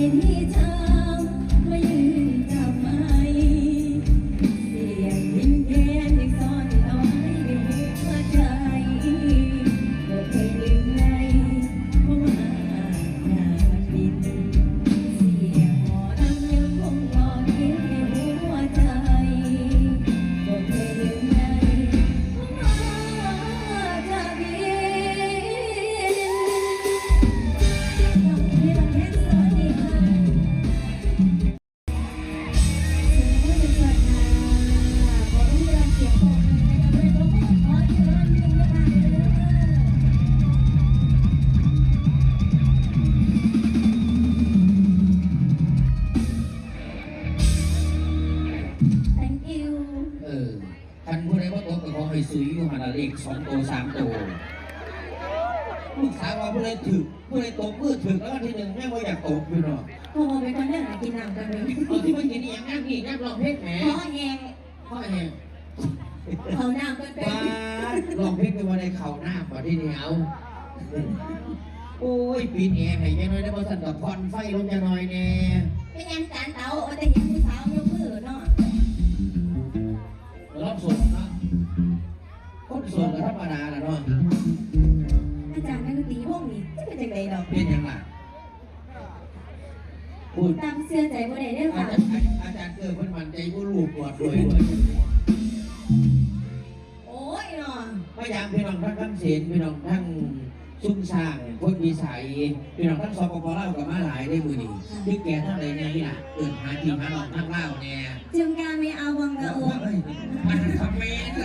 ำล ท่านผู้ใดว่าตกก็ขอให้ซื้ออยู่หันละเลขสองตัวสามตัวลูกสาวว่าผู้ใดถึกผู้ใดตกมือถึกแล้ววันที่หนึ่งแม่ว่าอยากตกอยู่เนาะโอ้ไปคนเรื่องหากินน้ำกันเลยเอาที่มันกินอหย่างนั้นนี่นักร้องเพลงแหมขอแหงพ่อแห่งเขาน้ำกันเป็นว้าลองเพลงไปวันในเข่าหน้าป่ะที่นี่เอาโอ้ยปีนแอร์ให้ยังน้อยได้บ่สั่นกับพรไฟลงจะน้อยแน่เป็นยังจานเตาเอาแต่เห็นผู้สาว สดเนาะคนสดก็ธรรมดาแหละเนาะอาจารย์นักดนตรีพวกนี้จะเป็นจังไดดอกเป็นยังไงพูดตามเสื้อใจบ่ได้เด้ออาค่ะจารย์อาจารย์เกิดมันมันใจผู้ลูกปวดด้วยด้วยโอ้ยเนาะพยายามพี่น้องทั้งทั้งเสียนพี่น้องทั้ง ซุ้มช่างคนมีสายพี่น้องทั้งสปปเล่าวกับมาหลายได้มือนี่ที่แกทั้งเลยเนี่ยนี่ล่ะเอินหาทีมหาหลอกทั้งเล่าวเนี่ยจึงการไม่เอาวังกระแล้วโอว่ากเอ้ยมันคอมเมนต์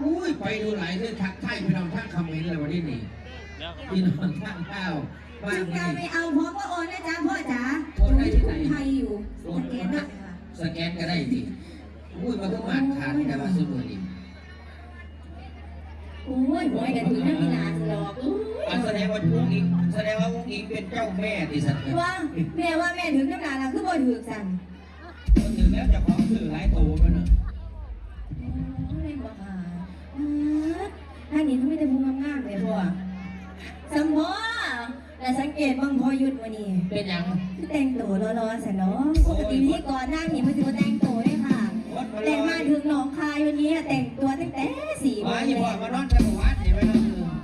อุ้ยไปดูหลายเรื่องทักทายพี่น้องทั้งคอมเมนต์เลยวันนี้นี่พี่น้องทั้งเก้าบ้านจึงการนี่ไม่เอาพร้อมก็โอนนะจ๊ะพ่อจ๋าโอนได้ที่ไหนไทยอยู่สแกนได้ค่ะสแกนก็ได้ดิอุ้ยมาทุกมาทานแต่ว่าซื้อมือนี่ โอ้ยหวยกันถึงนักกีฬาสลอกอุ้ยอันแสดงว่าอุ้งอิงแสดงว่าอุ้งอิงเป็นเจ้าแม่ดิสันเนี่ยว่าแม่ว่าแม่ถึงน้ำหนักแล้วคือบ่ถึกสั่นคนถึงแล้วจะของสื่อหลายโตไปเนอะโอ้ยบ่ค่ะอ่าอันนี้เขาไม่ได้พูดงามๆเลยพ่อสมบ่แต่สังเกตบางพอหยุดวันนี้เป็นหยังคือแต่งตัวรอๆสันเนาะปกติที่ก่อนหน้านี้มันจะมาแต่งตัวเลยค่ะวัดมาลแต่อยมาถึงหนองคายวันนี้แต่งตัวตั้งแต่สี่โมมางอีเลพ่อยมานอนจังหวัดเห็น ไหมเนาะ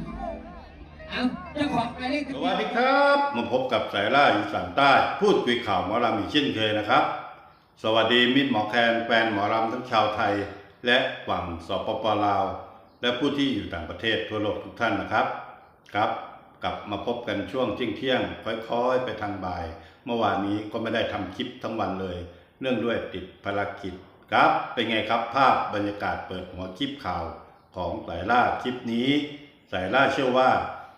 เอาเจ้าของไปเลขสวัสดีครับมาพบกับสายล่าอีสานใต้ พูดคุยข่าวหมอลำอีกเช่นเคยนะครับ สวัสดีมิตรหมอแคนแฟนหมอลำทั้งชาวไทย และฝั่งสปปลาว และผู้ที่อยู่ต่างประเทศทั่วโลกทุกท่านนะครับครับกลับมาพบกันช่วงเที่ยงเที่ยงค่อยๆ ไปทางบ่าย เมื่อวานนี้ก็ไม่ได้ทำคลิปทั้งวันเลย เนื่องด้วยติดภารกิจครับเป็นไงครับภาพบรรยากาศเปิดหัวคลิปข่าว ของสายล่าคลิปนี้ สายล่าเชื่อว่า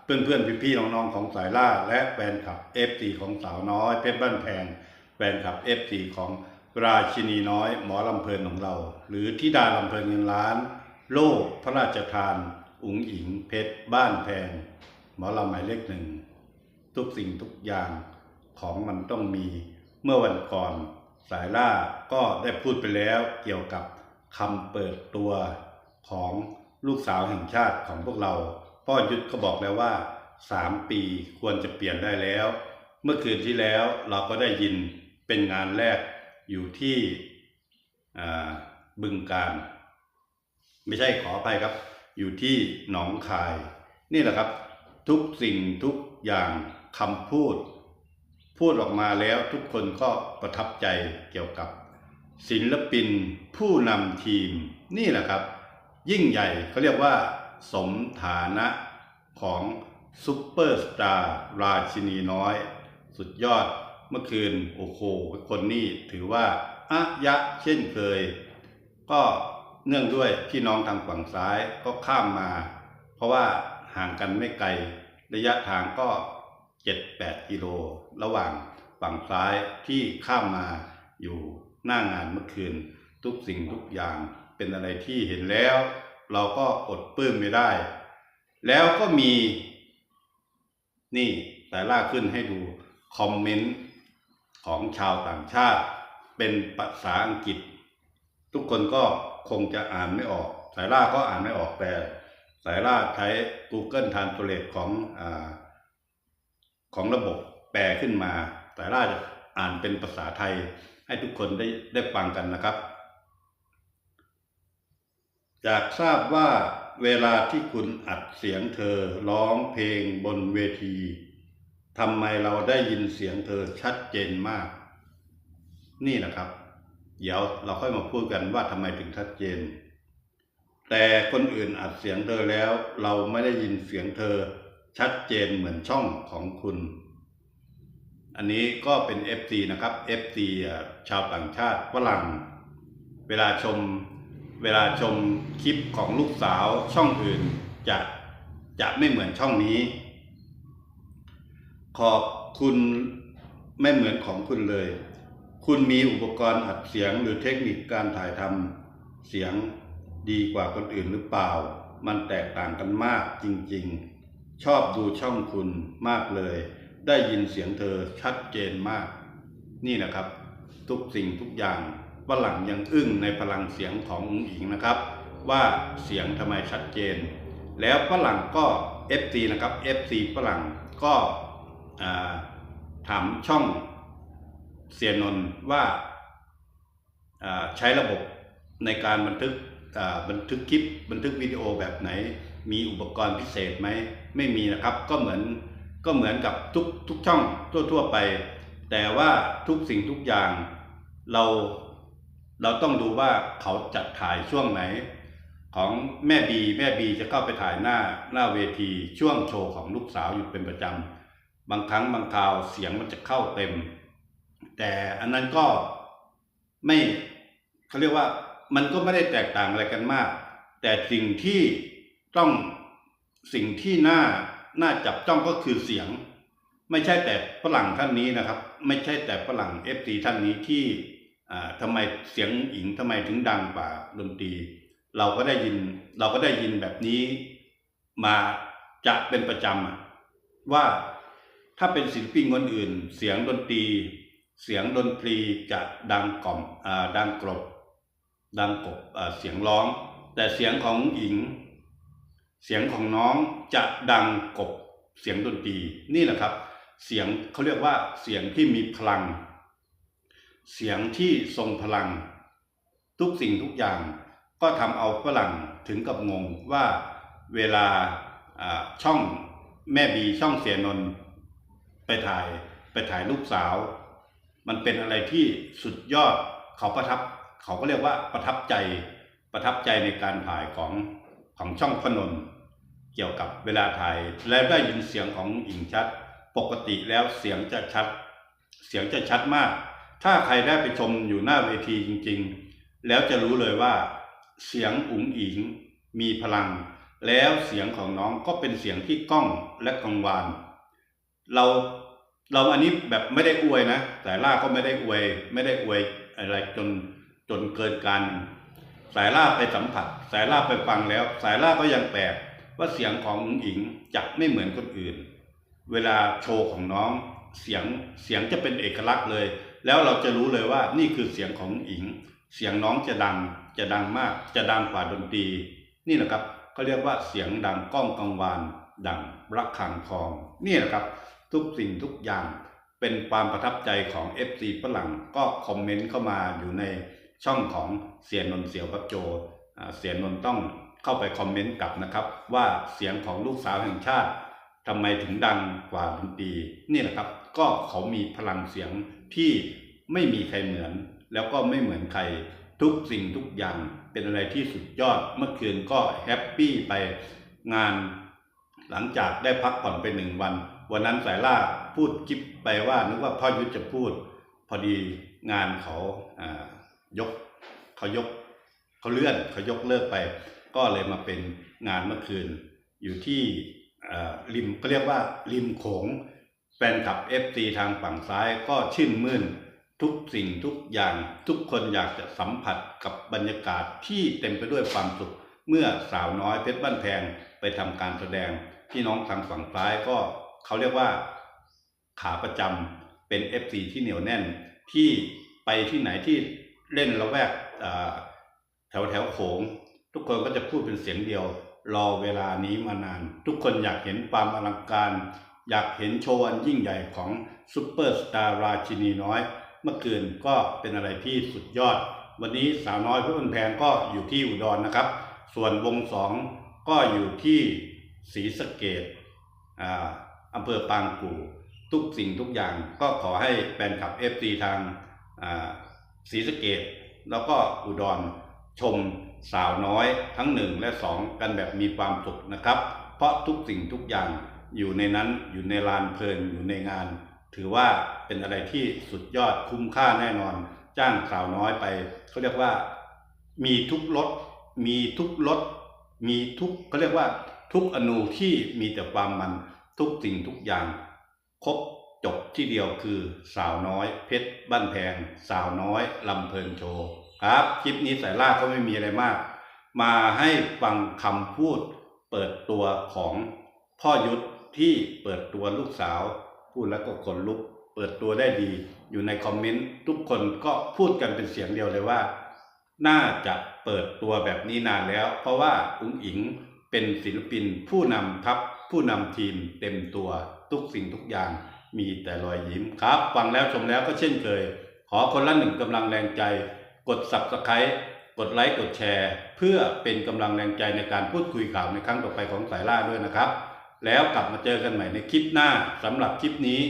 เพื่อนๆพี่ๆน้องๆของสายล่า และแฟนคลับ FT ของสาวน้อยเพชรบ้านแพงแฟนคลับ FT ของราชินีน้อย หมอลำเพลินของเรา หรือทิดาลำเพลินเงินล้าน โล่พระราชทาน อุ๋งอิงเพชรบ้านแพงหมอลำหมายเลขหนึ่งทุกสิ่งทุกอย่างของมันต้องมีเมื่อวันก่อนสายล่าก็ได้พูดไปแล้วเกี่ยวกับคำเปิดตัวของ ลูกสาวแห่งชาติของพวกเรา พ่อยุทธก็บอกแล้วว่าสามปีควรจะเปลี่ยนได้แล้ว เมื่อคืนที่แล้วเราก็ได้ยินเป็นงานแรกอยู่ที่บึงการ ไม่ใช่ขอไปครับ อยู่ที่หนองคาย นี่แหละครับ ทุกสิ่งทุกอย่างคำพูด พูดออกมาแล้วทุกคนก็ประทับใจเกี่ยวกับ ศิลปินผู้นำทีมนี่แหละครับ ยิ่งใหญ่เขาเรียกว่า สมฐานะของซุปเปอร์สตาร์ราชินีน้อย สุดยอดเมื่อคืนโอ้โหคนนี้ถือว่าอะยะเช่นเคย ก็เนื่องด้วยพี่น้องทางฝั่งซ้ายก็ข้ามมา เพราะว่าห่างกันไม่ไกล ระยะทางก็ 7-8 กิโล ระหว่างฝั่งซ้ายที่ข้ามมาอยู่หน้างานเมื่อคืน ทุกสิ่งทุกอย่าง เป็นอะไรที่เห็นแล้ว เราก็อดปลื้มไม่ได้ แล้วก็มี นี่สายล่าขึ้นให้ดูคอมเมนต์ของชาวต่างชาติ เป็นภาษาอังกฤษ ทุกคนก็คงจะอ่านไม่ออก สายล่าก็อ่านไม่ออกแต่ สายล่าใช้ Google Translate ของอของระบบแปลขึ้นมา สายล่าจะอ่านเป็นภาษาไทยให้ทุกคนได้ได้ฟังกันนะครับ อยากทราบว่าเวลาที่คุณอัดเสียงเธอร้องเพลงบนเวทีทำไมเราได้ยินเสียงเธอชัดเจนมาก นี่นะครับ เดี๋ยวเราค่อยมาพูดกันว่าทำไมถึงชัดเจน แต่คนอื่นอัดเสียงเธอแล้ว เราไม่ได้ยินเสียงเธอชัดเจนเหมือนช่องของคุณ อันนี้ก็เป็น FC นะครับ FC อะชาวต่างชาติฝรั่ง เวลาชม เวลาชมคลิปของลูกสาวช่องอื่นจะจะไม่เหมือนช่องนี้ ขอบคุณไม่เหมือนของคุณเลย คุณมีอุปกรณ์อัดเสียงหรือเทคนิคการถ่ายทำเสียงดีกว่าคนอื่นหรือเปล่า มันแตกต่างกันมากจริงๆ ชอบดูช่องคุณมากเลย ได้ยินเสียงเธอชัดเจนมาก นี่แหละครับ ทุกสิ่งทุกอย่าง ฝรั่งยังอึ้งในพลังเสียงของอุ๋งอิงนะครับ ว่าเสียงทำไมชัดเจน แล้วฝรั่งก็ FC นะครับ FC ฝรั่งก็ถามช่องเสียนนว่าใช้ระบบในการบันทึกบันทึกคลิปบันทึกวิดีโอแบบไหน มีอุปกรณ์พิเศษไหมไม่มีนะครับก็เหมือนก็เหมือนกับทุกทุกช่องทั่ว ๆ ไป แต่ว่าทุกสิ่งทุกอย่างเรา เราต้องดูว่าเขาจัดถ่ายช่วงไหน ของแม่บีแม่บีจะเข้าไปถ่ายหน้าหน้าเวทีช่วงโชว์ของลูกสาวอยู่เป็นประจำบางครั้งบางคราวเสียงมันจะเข้าเต็ม แต่อันนั้นก็ไม่เขาเรียกว่ามันก็ไม่ได้แตกต่างอะไรกันมาก แต่สิ่งที่ต้องสิ่งที่น่าน่าจับจ้องก็คือเสียง ไม่ใช่แต่ฝรั่งท่านนี้นะครับ ไม่ใช่แต่ฝรั่งเอฟซีท่านนี้ที่ อ่าทำไมเสียงหญิงทำไมถึงดังกว่าดนตรี เราก็ได้ยินเราก็ได้ยินแบบนี้มาจะเป็นประจำว่าถ้าเป็นศิลปินคนอื่น เสียงดนตรี เสียงดนตรีจะดังกล่อมอ่าดังกรบดังกบอ่าเสียงร้อง แต่เสียงของหญิง เสียงของน้องจะดังกบเสียงดนตรีนี่แหละครับ เสียงเขาเรียกว่าเสียงที่มีพลัง เสียงที่ทรงพลัง ทุกสิ่งทุกอย่างก็ทำเอาฝรั่งถึงกับงงว่าเวลาช่องแม่บีช่องเสียนนไปถ่ายไปถ่ายลูกสาว มันเป็นอะไรที่สุดยอดเขาประทับ เขาก็เรียกว่าประทับใจประทับใจในการถ่ายของของช่องพนนเกี่ยวกับเวลาถ่ายแล้วได้ยินเสียงของอิงชัด ปกติแล้วเสียงจะชัด เสียงจะชัดมาก ถ้าใครได้ไปชมอยู่หน้าเวทีจริงๆ แล้วจะรู้เลยว่า เสียงอุ๋งอิงมีพลัง แล้วเสียงของน้องก็เป็นเสียงที่ก้องและกังวานเราเราอันนี้แบบไม่ได้อวยนะ แต่ล่าก็ไม่ได้อวย ไม่ได้อวยอะไรจนจนเกินการสายล่าไปสัมผัส สายล่าไปฟังแล้ว สายล่าก็ยังแปลกว่าเสียงของอุ๋งอิงจะไม่เหมือนคนอื่น เวลาโชว์ของน้องเสียงเสียงจะเป็นเอกลักษณ์เลย แล้วเราจะรู้เลยว่านี่คือเสียงของอิง เสียงน้องจะดัง จะดังมาก จะดังกว่าดนตรี นี่แหละครับเขาเรียกว่าเสียงดังก้องกังวาน ดังระฆังทอง นี่แหละครับ ทุกสิ่งทุกอย่างเป็นความประทับใจของ FC ฝรั่งก็คอมเมนต์เข้ามาอยู่ในช่องของเสียนนเสียวกับโจเสียนนต้องเข้าไปคอมเมนต์กลับนะครับ ว่าเสียงของลูกสาวแห่งชาติทำไมถึงดังกว่าดนตรีนี่แหละครับ ก็เขามีพลังเสียง ที่ไม่มีใครเหมือน แล้วก็ไม่เหมือนใครทุกสิ่งทุกอย่างเป็นอะไรที่สุดยอดเมื่อคืนก็แฮปปี้ไปงาน หลังจากได้พักผ่อนไปหนึ่งวัน วันนั้นสายล่าพูดคลิปไปว่านึกว่าพ่อยุทธจะพูด พอดีงานเขาอ่ายกเขายกเขาเลื่อนเขายกเลิกไป ก็เลยมาเป็นงานเมื่อคืนอยู่ที่อ่าริมก็เรียกว่าริมโขง แฟนคลับ FC ทางฝั่งซ้ายก็ชื่นมื่นทุกสิ่งทุกอย่างทุกคนอยากจะสัมผัสกับบรรยากาศที่เต็มไปด้วยความสุข เมื่อสาวน้อยเพชรบ้านแพงไปทำการแสดงพี่น้องทางฝั่งซ้ายก็เขาเรียกว่า ขาประจำเป็น FC ที่เหนียวแน่น ที่ไปที่ไหนที่เล่นละแวกแถวแถวโขง ทุกคนก็จะพูดเป็นเสียงเดียว รอเวลานี้มานาน ทุกคนอยากเห็นความอลังการ อยากเห็นโชว์อันยิ่งใหญ่ของซูเปอร์สตาร์ราชินีน้อย เมื่อคืนก็เป็นอะไรที่สุดยอด วันนี้สาวน้อยเพื่อนแพงก็อยู่ที่อุดรนะครับ ส่วนวงสองก็อยู่ที่ศรีสะเกดอ่าอำเภอปางกู่ทุกสิ่งทุกอย่างก็ขอให้แฟนคลับเอฟซีทางอ่าศรีสะเกดแล้วก็อุดรชมสาวน้อยทั้งหนึ่งและสองกันแบบมีความสุขนะครับ เพราะทุกสิ่งทุกอย่าง อยู่ในนั้นอยู่ในลานเพลินอยู่ในงาน ถือว่าเป็นอะไรที่สุดยอดคุ้มค่าแน่นอน จ้างสาวน้อยไปเขาเรียกว่า มีทุกรสมีทุกรสมีทุกเขาเรียกว่า ทุกอนูที่มีแต่ความมันทุกสิ่งทุกอย่าง ครบจบที่เดียวคือสาวน้อย เพชรบ้านแพง สาวน้อยลำเพลินโชว์ครับคลิปนี้สายล่าก็ไม่มีอะไรมาก มาให้ฟังคำพูดเปิดตัวของพ่อยุทธ ที่เปิดตัวลูกสาว พูดแล้วก็ขนลุก เปิดตัวได้ดี อยู่ในคอมเมนต์ทุกคนก็พูดกันเป็นเสียงเดียวเลยว่า น่าจะเปิดตัวแบบนี้นานแล้ว เพราะว่าอุ้งอิงเป็นศิลปินผู้นำทัพผู้นำทีมเต็มตัวทุกสิ่งทุกอย่างมีแต่รอยยิ้มครับ ฟังแล้วชมแล้วก็เช่นเคย ขอคนละหนึ่งกำลังแรงใจ กด subscribe กดไลค์กดแชร์ เพื่อเป็นกำลังแรงใจในการพูดคุยข่าวในครั้งต่อไปของสายล่าด้วยนะครับ แล้วกลับมาเจอกันใหม่ในคลิปหน้าสำหรับคลิปนี้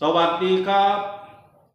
สวัสดีครับ